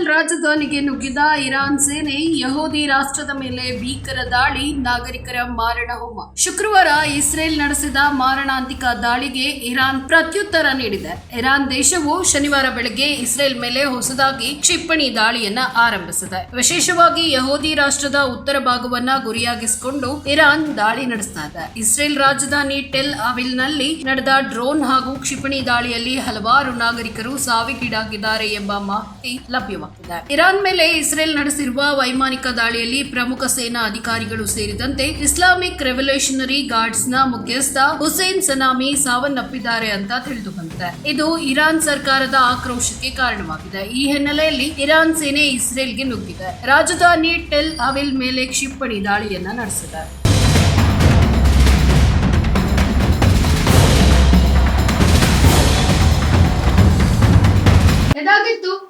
Israel ರಾಜಧಾನಿಗೆ ನುಗ್ಗಿದ Iran ಸೇನೆ ಯಹೂದಿ ರಾಷ್ಟ್ರದ ಮೇಲೆ ಭೀಕರ ದಾಳಿ, ನಾಗರಿಕರ ಮಾರಣ ಹೋಮ. ಶುಕ್ರವಾರ ಇಸ್ರೇಲ್ ನಡೆಸಿದ ಮಾರಣಾಂತಿಕ ದಾಳಿಗೆ ಇರಾನ್ ಪ್ರತ್ಯುತ್ತರ ನೀಡಿದೆ. ಇರಾನ್ ದೇಶವು ಶನಿವಾರ ಬೆಳಗ್ಗೆ ಇಸ್ರೇಲ್ ಮೇಲೆ ಹೊಸದಾಗಿ ಕ್ಷಿಪಣಿ ದಾಳಿಯನ್ನ ಆರಂಭಿಸಿದೆ. ವಿಶೇಷವಾಗಿ ಯಹೂದಿ ರಾಷ್ಟ್ರದ ಉತ್ತರ ಭಾಗವನ್ನ ಗುರಿಯಾಗಿಸಿಕೊಂಡು ಇರಾನ್ ದಾಳಿ ನಡೆಸ್ತಾ ಇದೆ. ಇಸ್ರೇಲ್ ರಾಜಧಾನಿ ಟೆಲ್ ಅವಿಲ್ನಲ್ಲಿ ನಡೆದ ಡ್ರೋನ್ ಹಾಗೂ ಕ್ಷಿಪಣಿ ದಾಳಿಯಲ್ಲಿ ಹಲವಾರು ನಾಗರಿಕರು ಸಾವಿಗೀಡಾಗಿದ್ದಾರೆ ಎಂಬ ಮಾಹಿತಿ ಲಭ್ಯವಾಗಿದೆ. ಇರಾನ್ ಮೇಲೆ ಇಸ್ರೇಲ್ ನಡೆಸಿರುವ ವೈಮಾನಿಕ ದಾಳಿಯಲ್ಲಿ ಪ್ರಮುಖ ಸೇನಾ ಅಧಿಕಾರಿಗಳು ಸೇರಿದಂತೆ ಇಸ್ಲಾಮಿಕ್ ರೆವಲ್ಯೂಷನರಿ ಗಾರ್ಡ್ಸ್ನ ಮುಖ್ಯಸ್ಥ ಹುಸೇನ್ ಸನಾಮಿ ಸಾವನ್ನಪ್ಪಿದ್ದಾರೆ ಅಂತ ತಿಳಿದು ಬಂದಿದೆ ಇದು ಇರಾನ್ ಸರ್ಕಾರದ ಆಕ್ರೋಶಕ್ಕೆ ಕಾರಣವಾಗಿದೆ. ಈ ಹಿನ್ನೆಲೆಯಲ್ಲಿ ಇರಾನ್ ಸೇನೆ ಇಸ್ರೇಲ್ಗೆ ನುಗ್ಗಿದೆ. ರಾಜಧಾನಿ ಟೆಲ್ ಅವಿಲ್ ಮೇಲೆ ಕ್ಷಿಪಣಿ ದಾಳಿಯನ್ನ ನಡೆಸಿದೆ. ಇದಾಗಿತ್ತು